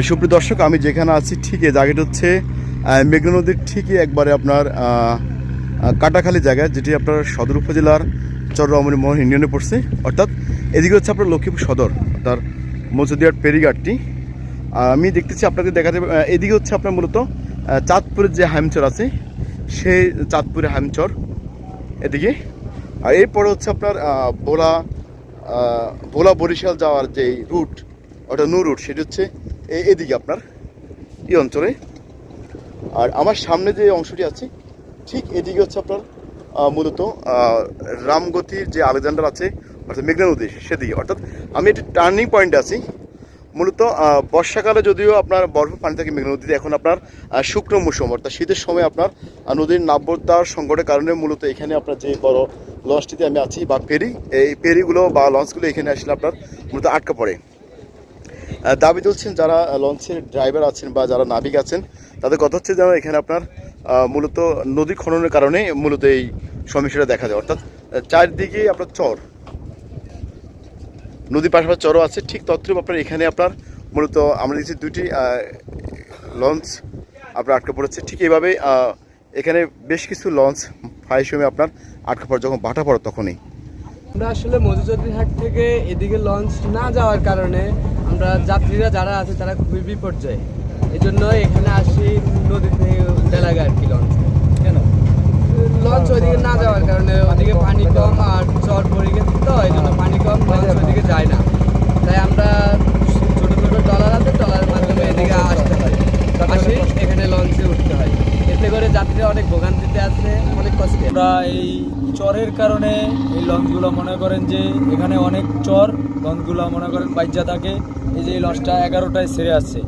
সুপ্রিয় দর্শক, আমি যেখানে আছি ঠিক এই জায়গাটা হচ্ছে মেঘনা নদীর ঠিকই একবারে আপনার কাটাখালী জায়গা, যেটি আপনার সদর উপজেলার চররমণি মোহন ইউনিয়নে পড়ছে। অর্থাৎ এদিকে হচ্ছে আপনার লক্ষ্মীপুর সদর, তার মজুদিয়ার পেরিঘাটটি। আর আমি দেখতেছি আপনাকে দেখাতে এদিকে হচ্ছে আপনার মূলত চাঁদপুরের যে হামচর আছে, সেই চাঁদপুরের হামচর এদিকে। আর এরপরে হচ্ছে আপনার ভোলা ভোলা বরিশাল যাওয়ার যে রুট, ওটা নো রুট, সেটি হচ্ছে এদিকে আপনার, এই অঞ্চলে। আর আমার সামনে যে অংশটি আছে, ঠিক এদিকে হচ্ছে আপনার মূলত রামগতির যে আলেকজান্ডার আছে, অর্থাৎ মেঘনা নদী সেদিকে। অর্থাৎ আমি একটি টার্নিং পয়েন্টে আছি। মূলত বর্ষাকালে যদিও আপনার বরফ পানি থাকে মেঘনা নদীতে, এখন আপনার শুকনো মৌসুম, অর্থাৎ শীতের সময় আপনার নদীর নাব্যতার সংকটের কারণে মূলত এখানে আপনার যে বড় লঞ্চটিতে আমি আছি বা ফেরি, এই ফেরিগুলো বা লঞ্চগুলো এখানে আসলে আপনার মূলত আটকা পড়ে। দাবি তুলছেন যারা লঞ্চের ড্রাইভার আছেন বা যারা নাবিক আছেন, তাদের কথা হচ্ছে যেন এখানে আপনার মূলত নদী খননের কারণে মূলত এই সমস্যাটা দেখা যায়। অর্থাৎ চারদিকে আপনার চর, নদীর পাশাপাশি চরও আছে। ঠিক তত্ত্ব আপনার এখানে আপনার মূলত আমরা দেখছি দুটি লঞ্চ আপনার আটকা পড়েছে। ঠিক এইভাবে এখানে বেশ কিছু লঞ্চ সময় আপনার আটকে পড়ে, যখন ভাটা পড়ে তখনই। আমরা আসলে মধুচৌধুরী হাট থেকে এদিকে লঞ্চ না যাওয়ার কারণে আমরা যাত্রীরা যারা আছে তারা খুবই বিপর্যয়। এই জন্য এখানে আসি নদীতে বেলাগে আর কি লঞ্চ কেন? লঞ্চ ওইদিকে না যাওয়ার কারণে ওদিকে পানি কম আর চর পড়ে গেছে তো এই জন্য পানি কম লঞ্চ ওইদিকে যায় না তাই আমরা ছোট ছোট ট্রলার আছে ট্রলারের মাধ্যমে এদিকে আসতে হয় আসি এখানে লঞ্চে উঠতে হয় এতে করে যাত্রীরা অনেক ভোগান্তিতে আছে অনেক কষ্টে আমরা এই চরের কারণে এই লঞ্চগুলো মনে করেন যে এখানে অনেক চর, লঞ্চগুলো মনে করেন বাইজা থাকে। এই যে এই লঞ্চটা এগারোটায় সেরে আসছে।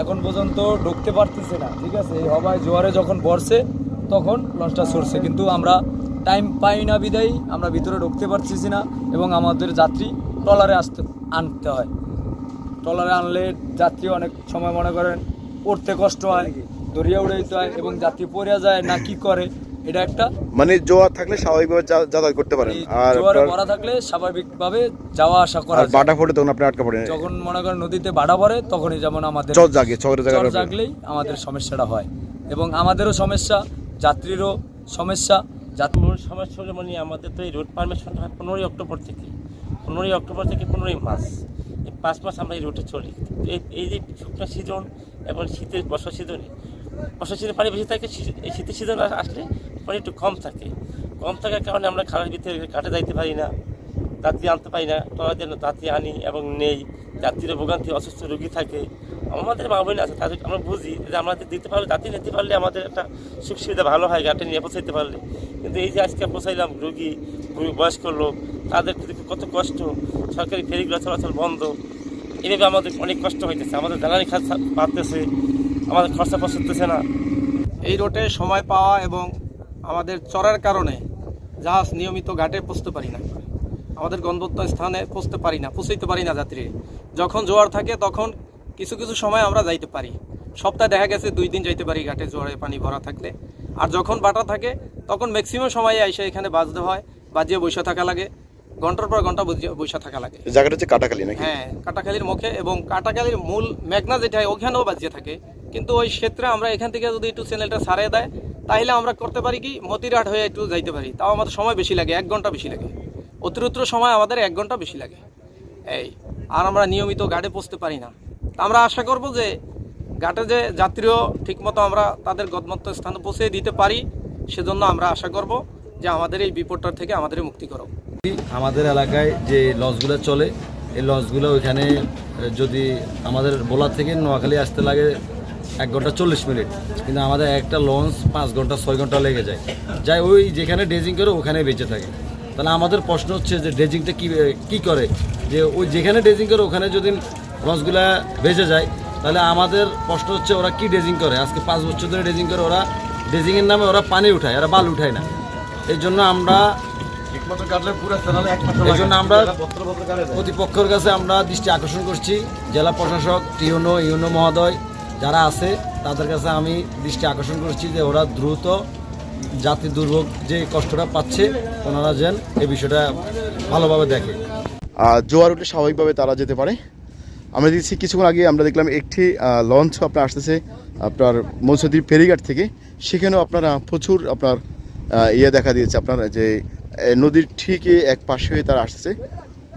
এখন পর্যন্ত ঢুকতে পারতেছে না, ঠিক আছে? এই হবায় জোয়ারে যখন বর্ষে তখন লঞ্চটা সরছে। কিন্তু আমরা টাইম পাই না বিদায়ী, আমরা ভিতরে ঢুকতে পারতেছি না এবং আমাদের যাত্রী ট্রলারে আসতে, আনতে হয়। ট্রলারে আনলে যাত্রী অনেক সময় মনে করেন উঠতে কষ্ট হয় দরিয়া উড়ে দিতে হয় এবং যাত্রী পড়ে যায় না কি করে এটা একটা মানে জোয়ার থাকলে স্বাভাবিকভাবে যাতায়াত করতে পারেন। আর জোয়ারে ভরা থাকলে স্বাভাবিকভাবে যাওয়া আসা করা আর বাটা ফোটে তখন আপনি আটকা পড়েন। যখন মনে করেন নদীতে বাড়া পড়ে তখনই যেমন আমাদের চর জাগে চরের চর জায়গা জাগলেই আমাদের সমস্যাটা হয়। এবং আমাদেরও সমস্যা যাত্রীরও সমস্যা যাত্রী মূল সমস্যা হলো মানে আমাদের তো এই রোড পারমিশন হয় পনেরোই অক্টোবর থেকে। পনেরোই অক্টোবর থেকে পনেরোই মাস এই পাঁচ মাস আমরা এই রুটে চলি। এই এই যে শুকনো সিজন এবং শীতের বর্ষা সিজনে বর্ষা সিজনে পানি বেশি থাকে এই শীতের সিজন আসলে পানি একটু কম থাকে। কম থাকার কারণে আমরা খালের ভিতরে কাটে যাইতে পারি না যাত্রী আনতে পারি না ট্রলার জন্য যাত্রী আনি এবং নেই। যাত্রীরা ভোগান্তি, অসুস্থ রোগী থাকে। আমাদের মা বোন আছে, তাদের আমরা বুঝি যে আমাদের দিতে পারলে যাত্রী নিতে পারলে আমাদের একটা সুখ সুবিধা ভালো হয়, গাটে নিয়ে পৌঁছাইতে পারলে। কিন্তু এই যে আজকে পৌঁছাইলাম, রোগী বয়স্ক লোক, তাদের কত কষ্ট। সরকারি ফেরিগুলো চলাচল বন্ধ। এভাবে আমাদের অনেক কষ্ট হইতেছে, আমাদের জ্বালানি খাত বাড়তেছে। আমাদের খরচা পৌঁছতেছে না। এই রোটে সময় পাওয়া এবং আমাদের চড়ার কারণে জাহাজ নিয়মিত ঘাটে পৌঁছতে পারি না। আমাদের গন্তব্য স্থানে পৌঁছতে পারি না, পৌঁছাইতে পারি না যাত্রী। যখন জোয়ার থাকে তখন কিছু কিছু সময় আমরা যাইতে পারি। সপ্তাহে দেখা গেছে দুই দিন যাইতে পারি ঘাটে জোয়ারে পানি ভরা থাকলে। আর যখন বাটা থাকে, তখন ম্যাক্সিমাম সময়ে এসে এখানে বাজতে হয়, বাজিয়ে বসে থাকা লাগে। ঘণ্টার পর ঘণ্টা বসে থাকা লাগে। জায়গাটা হচ্ছে কাটাখালি নাকি? হ্যাঁ কাটাখালির মুখে এবং কাটাখালির মূল মেঘনা যেটা হয় ওখানেও বাজিয়ে থাকে। কিন্তু ওই ক্ষেত্রে আমরা এখান থেকে যদি একটু চ্যানেলটা সারিয়ে দেয় তাহলে আমরা করতে পারি কি মতিরাট হয়ে একটু যাইতে পারি। তাও আমাদের সময় বেশি লাগে এক ঘণ্টা বেশি লাগে। অতিরিক্ত সময় আমাদের এক ঘণ্টা বেশি লাগে। এই আর আমরা নিয়মিত গাড়ি পৌঁছতে পারি না। তা আমরা আশা করব যে ঘাটে যে যাত্রীও ঠিকমতো আমরা তাদের গদমত্ত স্থানে পৌঁছে দিতে পারি সেজন্য আমরা আশা করব যে আমাদের এই বিপদটার থেকে আমাদের মুক্তি করো আমাদের এলাকায় যে লঞ্চগুলো চলে, এই লঞ্চগুলো ওইখানে যদি আমাদের বোলার থেকে নোয়াখালী আসতে লাগে এক ঘণ্টা চল্লিশ মিনিট, কিন্তু আমাদের একটা লঞ্চ পাঁচ ঘণ্টা, ছয় ঘণ্টা লেগে যায়। যাই ওই যেখানে ড্রেজিং করে ওখানে বেঁচে থাকে। তাহলে আমাদের প্রশ্ন হচ্ছে যে ড্রেজিংটা কী কী করে? যে ওই যেখানে ড্রেজিং করে ওখানে যদি লঞ্চগুলা বেঁচে যায়, তাহলে আমাদের প্রশ্ন হচ্ছে ওরা কি ড্রেজিং করে? আজকে পাঁচ বছর ধরে ড্রেজিং করে ওরা ড্রেজিংয়ের নামে ওরা পানি উঠায়, ওরা বাল উঠায় না। এই জন্য আমরা এই জন্য আমরা প্রতিপক্ষের কাছে আমরা দৃষ্টি আকর্ষণ করছি। জেলা প্রশাসক টিউনো ইউনো মহোদয় যারা আছে তাদের কাছে আমি দৃষ্টি আকর্ষণ করছি যে ওরা দ্রুত জাতি দুর্ভোগ যে কষ্টটা পাচ্ছে ওনারা যেন এই বিষয়টা ভালোভাবে দেখে। আর জোয়ার উঠলে স্বাভাবিকভাবে তারা যেতে পারে। আমরা দেখছি কিছুক্ষণ আগে আমরা দেখলাম একটি লঞ্চ আপনার আসতেছে আপনার মৌসুদ্দির ফেরিঘাট থেকে। সেখানেও আপনারা প্রচুর আপনার ইয়ে দেখা দিয়েছে আপনার যে নদীর ঠিকই এক পাশে হয়ে তারা আসছে।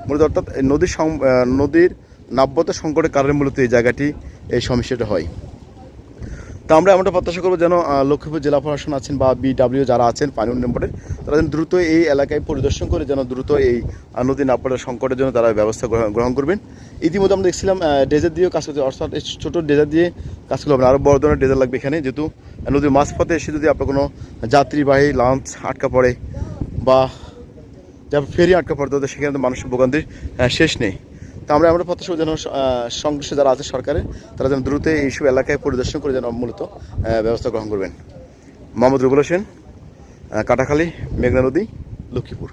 মূলত অর্থাৎ নদীর নদীর নাব্যতা সংকটের কারণে মূলত এই জায়গাটি এই সমস্যাটা হয়। তো আমরা এমনটা প্রত্যাশা করব যেন লক্ষ্মীপুর জেলা প্রশাসন আছেন বা বিডাব্লিউ যারা আছেন, পানি উন্নয়ন বোর্ডের তারা যেন দ্রুত এই এলাকায় পরিদর্শন করে, যেন দ্রুত এই নদী নাব্যতার সংকটের জন্য তারা ব্যবস্থা গ্রহণ- করবেন। ইতিমধ্যে আমরা দেখছিলাম ডেজার দিয়েও কাজ করছে, অর্থাৎ এই ছোটো ডেজার দিয়ে কাজ করলে হবে আরও বড় ধরনের ডেজার লাগবে এখানে, যেহেতু নদীর মাঝপথে এসে যদি আপনার কোনো যাত্রীবাহী লঞ্চ আটকা পড়ে বা যেমন ফেরি আটকা পড়তে হতো সেখানে তো মানুষের ভোগান্তি শেষ নেই। তো আমরা আমরা প্রত্যাশা যেন সংশ্লিষ্ট যারা আছে সরকারে, তারা যেন দ্রুত এইসব এলাকায় পরিদর্শন করে যেন মূলত ব্যবস্থা গ্রহণ করবেন। মোহাম্মদ রুবুল হোসেন কাটাখালী, মেঘনা নদী, লক্ষ্মীপুর।